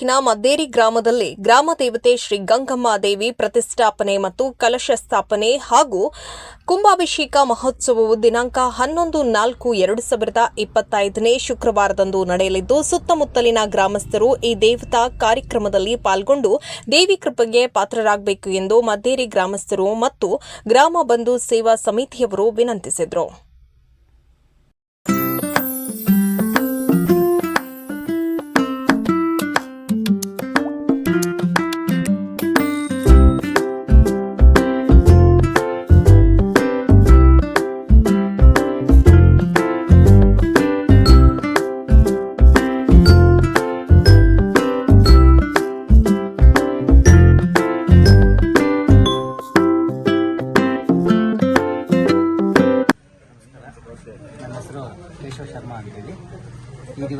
ತಾಲೂಕಿನ ಮದ್ದೇರಿ ಗ್ರಾಮದಲ್ಲಿ ಗ್ರಾಮ ದೇವತೆ ಶ್ರೀ ಗಂಗಮ್ಮ ದೇವಿ ಪ್ರತಿಷ್ಠಾಪನೆ ಮತ್ತು ಕಲಶ ಸ್ಥಾಪನೆ ಹಾಗೂ ಕುಂಭಾಭಿಷೇಕ ಮಹೋತ್ಸವವು ದಿನಾಂಕ ಹನ್ನೊಂದು ನಾಲ್ಕು ಎರಡು ಸಾವಿರದ ಇಪ್ಪತ್ತೈದನೇ ಶುಕ್ರವಾರದಂದು ನಡೆಯಲಿದ್ದು, ಸುತ್ತಮುತ್ತಲಿನ ಗ್ರಾಮಸ್ಥರು ಈ ದೇವತಾ ಕಾರ್ಯಕ್ರಮದಲ್ಲಿ ಪಾಲ್ಗೊಂಡು ದೇವಿ ಕೃಪೆಗೆ ಪಾತ್ರರಾಗಬೇಕು ಎಂದು ಮದ್ದೇರಿ ಗ್ರಾಮಸ್ಥರು ಮತ್ತು ಗ್ರಾಮ ಬಂಧು ಸೇವಾ ಸಮಿತಿಯವರು ವಿನಂತಿಸಿದರು.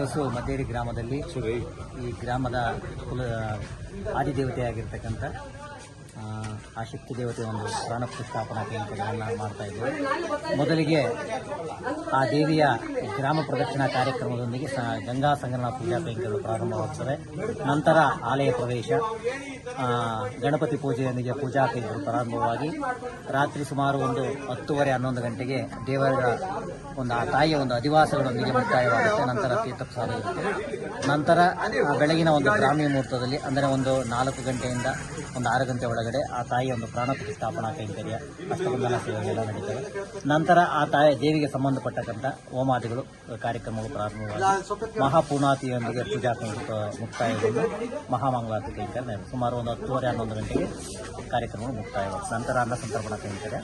ದಿವಸ ಮದ್ದೇರಿ ಗ್ರಾಮದಲ್ಲಿ ಈ ಗ್ರಾಮದ ಕುಲ ಆದಿದೇವತೆಯಾಗಿರ್ತಕ್ಕಂಥ ಆ, ಶಕ್ತಿ ದೇವತೆ ಒಂದು ಪ್ರಾಣ ಪ್ರತಿಷ್ಠಾಪನಾ ಕೇಂದ್ರಗಳನ್ನು ಮಾಡ್ತಾ ಇದ್ದೇವೆ ಮೊದಲಿಗೆ ಆ ದೇವಿಯ ಗ್ರಾಮ ಪ್ರದಕ್ಷಿಣಾ ಕಾರ್ಯಕ್ರಮದೊಂದಿಗೆ ಗಂಗಾ ಸಂಗಮ ಪೂಜಾ ಕೇಂದ್ರಗಳು ಪ್ರಾರಂಭವಾಗುತ್ತದೆ ನಂತರ ಆಲಯ ಪ್ರವೇಶ ಗಣಪತಿ ಪೂಜೆಯೊಂದಿಗೆ ಪೂಜಾ ಕೈಂಕರ್ಯಗಳು ಪ್ರಾರಂಭವಾಗಿ ರಾತ್ರಿ ಸುಮಾರು ಒಂದು ಹತ್ತುವರೆ ಹನ್ನೊಂದು ಗಂಟೆಗೆ ದೇವರ ಒಂದು ಆ ತಾಯಿಯ ಒಂದು ಅಧಿವಾಸಗಳೊಂದಿಗೆ ಮುಕ್ತಾಯವಾಗುತ್ತೆ. ನಂತರ ತೀರ್ಥಪ್ರಸಾದ ಇರುತ್ತೆ. ನಂತರ ಬೆಳಗಿನ ಒಂದು ಗ್ರಾಮೀಣ ಮುಹೂರ್ತದಲ್ಲಿ ಅಂದರೆ ಒಂದು ನಾಲ್ಕು ಗಂಟೆಯಿಂದ ಒಂದು ಆರು ಗಂಟೆ ಒಳಗಡೆ ಆ ತಾಯಿಯ ಒಂದು ಪ್ರಾಣ ಪ್ರತಿಷ್ಠಾಪನಾ ಕೈಂಕರ್ಯ ಅಷ್ಟಬಂಧನ ಸೇವೆಗಳೆಲ್ಲ ನಡೀತವೆ. ನಂತರ ಆ ತಾಯಿ ದೇವಿಗೆ ಸಂಬಂಧಪಟ್ಟಕ್ಕಂಥ ಹೋಮಾದಿಗಳು ಕಾರ್ಯಕ್ರಮಗಳು ಪ್ರಾರಂಭವಾಗಿ ಮಹಾಪೂರ್ಣಾತಿಯೊಂದಿಗೆ ಪೂಜಾ ಮುಕ್ತಾಯಗೊಂಡು ಮಹಾಮಂಗಳಾರತಿ ಕೈಂಕರ್ಯ ನಡೆಯುತ್ತೆ. ಸುಮಾರು ಒಂದು ಹತ್ತುವರೆ ಹನ್ನೊಂದು ಗಂಟೆಗೆ ಕಾರ್ಯಕ್ರಮಗಳು ಮುಕ್ತಾಯವಾಗುತ್ತೆ ನಂತರ ಅನ್ನ ಸಂತರ್ಪಣಾ ಕೈಂಕರ್ಯ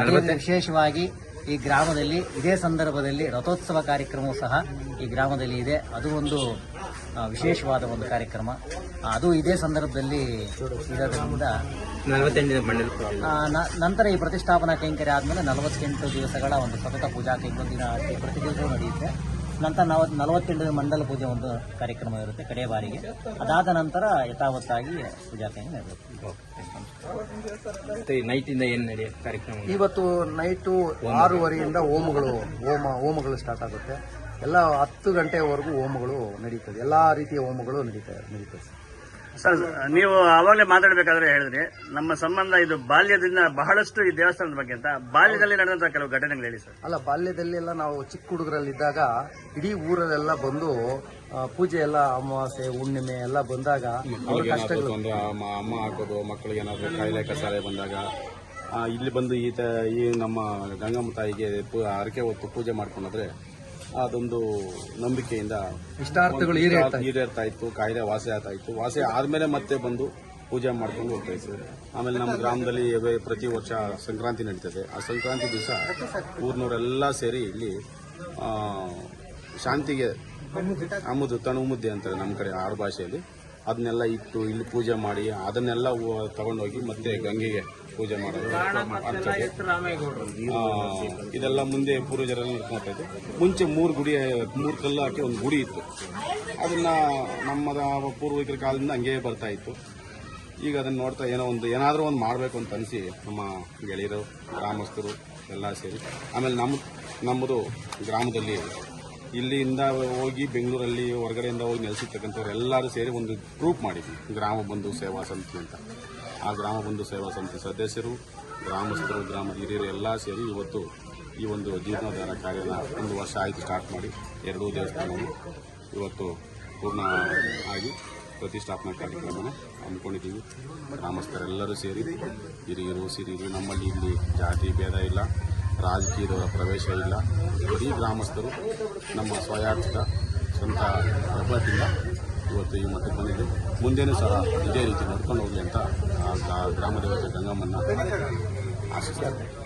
ನಡೆಯುತ್ತೆ ವಿಶೇಷವಾಗಿ ಈ ಗ್ರಾಮದಲ್ಲಿ ಇದೇ ಸಂದರ್ಭದಲ್ಲಿ ರಥೋತ್ಸವ ಕಾರ್ಯಕ್ರಮವೂ ಸಹ ಈ ಗ್ರಾಮದಲ್ಲಿ ಇದೆ. ಅದು ಒಂದು ವಿಶೇಷವಾದ ಒಂದು ಕಾರ್ಯಕ್ರಮ. ಅದು ಇದೇ ಸಂದರ್ಭದಲ್ಲಿ ಇರೋದ್ರಿಂದ ನಂತರ ಈ ಪ್ರತಿಷ್ಠಾಪನಾ ಕೈಂಕರ್ಯ ಆದಮೇಲೆ ನಲವತ್ತೆಂಟು ದಿವಸಗಳ ಒಂದು ಸತತ ಪೂಜಾ ಕೈಂಕರ್ಯ ದಿನ ಪ್ರತಿ ದಿವಸವೂ ನಡೆಯುತ್ತೆ. ನಂತರ ನಾವು ನಲವತ್ತೆಂಟು ಮಂಡಲ ಪೂಜೆ ಒಂದು ಕಾರ್ಯಕ್ರಮ ಇರುತ್ತೆ ಕಡೆಯ ಬಾರಿಗೆ. ಅದಾದ ನಂತರ ಯಥಾವತ್ತಾಗಿ ಪೂಜಾ ಕೈಂಕರ್ಯ ನಡೆಯುತ್ತೆ ಮತ್ತೆ ನೈಟ್ ಇಂದ ಏನ್ ನಡೆಯ ಕಾರ್ಯಕ್ರಮ? ಇವತ್ತು ನೈಟು ಆರೂವರೆಯಿಂದ ಹೋಮಗಳು ಹೋಮ ಹೋಮಗಳು ಸ್ಟಾರ್ಟ್ ಆಗುತ್ತೆ. ಎಲ್ಲ ಹತ್ತು ಗಂಟೆವರೆಗೂ ಹೋಮಗಳು ನಡೀತದೆ. ಎಲ್ಲ ರೀತಿಯ ಹೋಮಗಳು ನಡೀತಾ ನಡೀತದೆ ಸರ್. ನೀವು ಆವಾಗಲೇ ಮಾತಾಡಬೇಕಾದ್ರೆ ಹೇಳಿದ್ರಿ ನಮ್ಮ ಸಂಬಂಧ ಇದು ಬಾಲ್ಯದಿಂದ ಬಹಳಷ್ಟು ಈ ದೇವಸ್ಥಾನದ ಬಗ್ಗೆ ಅಂತ. ಬಾಲ್ಯದಲ್ಲಿ ನಡೆದಂತಹ ಕೆಲವು ಘಟನೆಗಳು ಹೇಳಿ ಸರ್. ಅಲ್ಲ ಬಾಲ್ಯದಲ್ಲಿ ಎಲ್ಲ ನಾವು ಚಿಕ್ಕ ಹುಡುಗರಲ್ಲಿದ್ದಾಗ ಇಡೀ ಊರಲ್ಲೆಲ್ಲ ಬಂದು ಆ, ಪೂಜೆ ಎಲ್ಲ ಅಮಾವಾಸ್ಯೆ ಹುಣ್ಣಿಮೆ ಎಲ್ಲ ಬಂದಾಗ ಅವ್ರ ಕಷ್ಟಗಳು ತೊಂದರೆ ಅಮ್ಮ ಹಾಕೋದು ಮಕ್ಕಳಿಗೆ ಏನಾದ್ರು ಕಾಯಿಲೆ ಕಸಾಲೆ ಬಂದಾಗ ಆ, ಇಲ್ಲಿ ಬಂದು ಈ ತ ಈ ನಮ್ಮ ಗಂಗಮ್ಮ ತಾಯಿಗೆ ಪೂ- ಹರಕೆ ಹೊತ್ತು ಪೂಜೆ ಮಾಡ್ಕೊಂಡ್ರೆ ಅದೊಂದು ನಂಬಿಕೆಯಿಂದ ಇಷ್ಟಾರ್ಥಗಳು ಈಡೇರ್ತಾ ಇತ್ತು. ಕಾಯಿಲೆ ವಾಸಿ ಆಗ್ತಾ ಇತ್ತು ವಾಸಿ ಆದ್ಮೇಲೆ ಮತ್ತೆ ಬಂದು ಪೂಜೆ ಮಾಡ್ಕೊಂಡು ಹೋಗ್ತಾ ಇತ್ತು ಆಮೇಲೆ ನಮ್ಮ ಗ್ರಾಮದಲ್ಲಿ ಪ್ರತಿ ವರ್ಷ ಸಂಕ್ರಾಂತಿ ನಡೀತದೆ. ಆ ಸಂಕ್ರಾಂತಿ ದಿವಸ ಊರಿನವರೆಲ್ಲ ಸೇರಿ ಇಲ್ಲಿ ಆ, ಶಾಂತಿಗೆ ಅಮ್ಮದು ತಣು ಮುದ್ದೆ ಅಂತಾರೆ ನಮ್ಮ ಕಡೆ ಆಡು ಭಾಷೆಯಲ್ಲಿ. ಅದನ್ನೆಲ್ಲ ಇಟ್ಟು ಇಲ್ಲಿ ಪೂಜೆ ಮಾಡಿ, ಅದನ್ನೆಲ್ಲ ತಗೊಂಡೋಗಿ ಮತ್ತೆ ಗಂಗೆಗೆ ಪೂಜೆ ಮಾಡೋದು. ಇದೆಲ್ಲ ಮುಂದೆ ಪೂರ್ವಜರೆಲ್ಲ ನಡ್ಕೊಂತ ಇತ್ತು ಮುಂಚೆ ಮೂರು ಗುಡಿ, ಮೂರು ಕಲ್ಲು ಹಾಕಿ ಒಂದು ಗುಡಿ ಇತ್ತು. ಅದನ್ನ ನಮ್ಮದ ಪೂರ್ವಿಕರ ಕಾಲದಿಂದ ಹಂಗೆ ಬರ್ತಾ ಇತ್ತು. ಈಗ ಅದನ್ನ ನೋಡ್ತಾ ಏನೋ ಒಂದು, ಏನಾದರೂ ಒಂದು ಮಾಡಬೇಕು ಅಂತ ಅನಿಸಿ ನಮ್ಮ ಗೆಳೆಯರು, ಗ್ರಾಮಸ್ಥರು ಎಲ್ಲ ಸೇರಿ. ಆಮೇಲೆ ನಮ್ಮ, ನಮ್ಮದು ಗ್ರಾಮದಲ್ಲಿ ಇಲ್ಲಿಂದ ಹೋಗಿ ಬೆಂಗಳೂರಲ್ಲಿ ಹೊರಗಡೆಯಿಂದ ಹೋಗಿ ನೆಲೆಸಿರ್ತಕ್ಕಂಥವ್ರು ಎಲ್ಲರೂ ಸೇರಿ ಒಂದು ಗ್ರೂಪ್ ಮಾಡಿದ್ವಿ. ಗ್ರಾಮ ಬಂಧು ಸೇವಾ ಸಮಿತಿ ಅಂತ. ಆ ಗ್ರಾಮ ಬಂಧು ಸೇವಾ ಸಮಿತಿ ಸದಸ್ಯರು, ಗ್ರಾಮಸ್ಥರು ಗ್ರಾಮದ ಹಿರಿಯರು ಎಲ್ಲ ಸೇರಿ ಇವತ್ತು ಈ ಒಂದು ಜೀರ್ಣೋದ್ಧಾರ ಕಾರ್ಯನ ಒಂದು ವರ್ಷ ಆಯಿತು ಸ್ಟಾರ್ಟ್ ಮಾಡಿ, ಎರಡೂ ದೇವಸ್ಥಾನಗಳು ಇವತ್ತು ಪೂರ್ಣ ಆಗಿ ಪ್ರತಿಷ್ಠಾಪನಾ ಕಾರ್ಯಕ್ರಮನ ಹಮ್ಮಿಕೊಂಡಿದ್ದೀವಿ. ಗ್ರಾಮಸ್ಥರೆಲ್ಲರೂ ಸೇರಿ, ಹಿರಿಯರು, ಸಿರಿಯರು, ನಮ್ಮಲ್ಲಿ ಇಲ್ಲಿ ಜಾತಿ ಭೇದ ಇಲ್ಲ. ರಾಜಕೀಯದವರ ಪ್ರವೇಶ ಇಲ್ಲ. ಇಡೀ ಗ್ರಾಮಸ್ಥರು ನಮ್ಮ ಸ್ವಯಾರ್ಥಿಕ ಸ್ವಂತ ಪ್ರಬಲದಿಂದ ಇವತ್ತು ಈ ಮಟ್ಟಕ್ಕೆ ಬಂದಿದೆ. ಮುಂದೇನೂ ಸಹ ಇದೇ ರೀತಿ ನಡ್ಕೊಂಡು ಹೋಗಲಿ ಅಂತ ಗ್ರಾಮ ದೇವತೆ ಗಂಗಮ್ಮನ್ನ ಆಶಿಸ್ತಾರೆ.